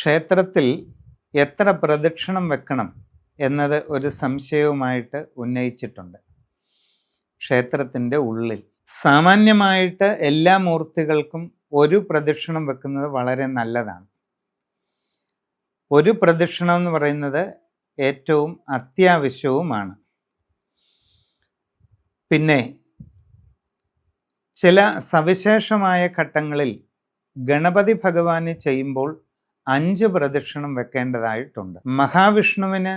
ക്ഷേത്രത്തിൽ എത്ര പ്രദക്ഷിണം വെക്കണം എന്നത് ഒരു സംശയവുമായിട്ട് ഉന്നയിച്ചിട്ടുണ്ട്. ക്ഷേത്രത്തിന്റെ ഉള്ളിൽ. സാമാന്യമായിട്ട് എല്ലാ മൂർത്തികൾക്കും ഒരു പ്രദക്ഷിണം വെക്കുന്നത് വളരെ നല്ലതാണ്. ഒരു പ്രദക്ഷിണം എന്ന് പറയുന്നത് ഏറ്റവും അത്യാവശ്യവുമാണ്. പിന്നെ ചില സവിശേഷമായ ഘട്ടങ്ങളിൽ ഗണപതി ഭഗവാന് ചെയ്യുമ്പോൾ അഞ്ച് പ്രദക്ഷിണം വെക്കേണ്ടതായിട്ടുണ്ട്. മഹാവിഷ്ണുവിന്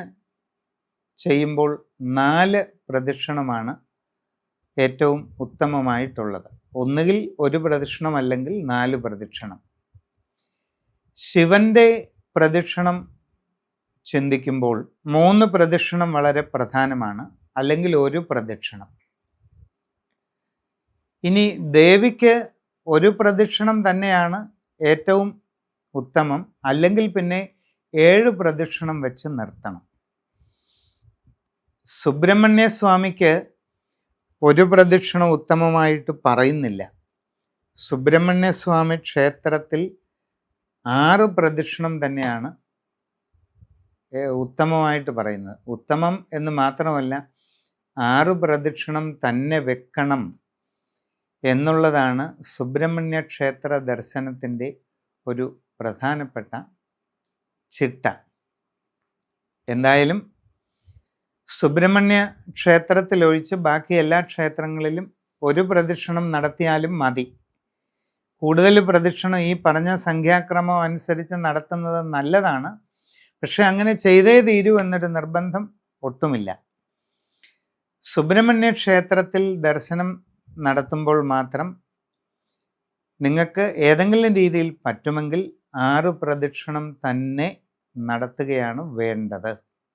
ചെയ്യുമ്പോൾ നാല് പ്രദക്ഷിണമാണ് ഏറ്റവും ഉത്തമമായിട്ടുള്ളത്. ഒന്നുകിൽ ഒരു പ്രദക്ഷിണം അല്ലെങ്കിൽ നാല് പ്രദക്ഷിണം. ശിവന്റെ പ്രദക്ഷിണം ചിന്തിക്കുമ്പോൾ മൂന്ന് പ്രദക്ഷിണം വളരെ പ്രധാനമാണ്. അല്ലെങ്കിൽ ഒരു പ്രദക്ഷിണം. ഇനി ദേവിക്ക് ഒരു പ്രദക്ഷിണം തന്നെയാണ് ഏറ്റവും ഉത്തമം അല്ലെങ്കിൽ പിന്നെ ഏഴ് പ്രദക്ഷിണം വെച്ച് നിർത്തണം. സുബ്രഹ്മണ്യ സ്വാമിക്ക് ഒരു പ്രദക്ഷിണം ഉത്തമമായിട്ട് പറയുന്നില്ല. സുബ്രഹ്മണ്യ സ്വാമി ക്ഷേത്രത്തിൽ ആറ് പ്രദക്ഷിണം തന്നെയാണ് ഉത്തമമായിട്ട് പറയുന്നത്. ഉത്തമം എന്ന് മാത്രമല്ല ആറ് പ്രദക്ഷിണം തന്നെ വെക്കണം എന്നുള്ളതാണ് സുബ്രഹ്മണ്യ ക്ഷേത്ര ദർശനത്തിന്റെ ഒരു പ്രധാനപ്പെട്ട ചിട്ട. എന്തായാലും സുബ്രഹ്മണ്യ ക്ഷേത്രത്തിലൊഴിച്ച് ബാക്കി എല്ലാ ക്ഷേത്രങ്ങളിലും ഒരു പ്രദക്ഷിണം നടത്തിയാലും മതി. കൂടുതൽ പ്രദക്ഷിണം ഈ പറഞ്ഞ സംഖ്യാക്രമം അനുസരിച്ച് നടത്തുന്നത് നല്ലതാണ്. പക്ഷെ അങ്ങനെ ചെയ്തേ തീരൂ എന്നൊരു നിർബന്ധം ഒട്ടുമില്ല. സുബ്രഹ്മണ്യ ക്ഷേത്രത്തിൽ ദർശനം നടത്തുമ്പോൾ മാത്രം നിങ്ങൾക്ക് ഏതെങ്കിലും രീതിയിൽ പറ്റുമെങ്കിൽ ആറ് പ്രദക്ഷിണം തന്നെ നടത്തുകയാണ് വേണ്ടത്.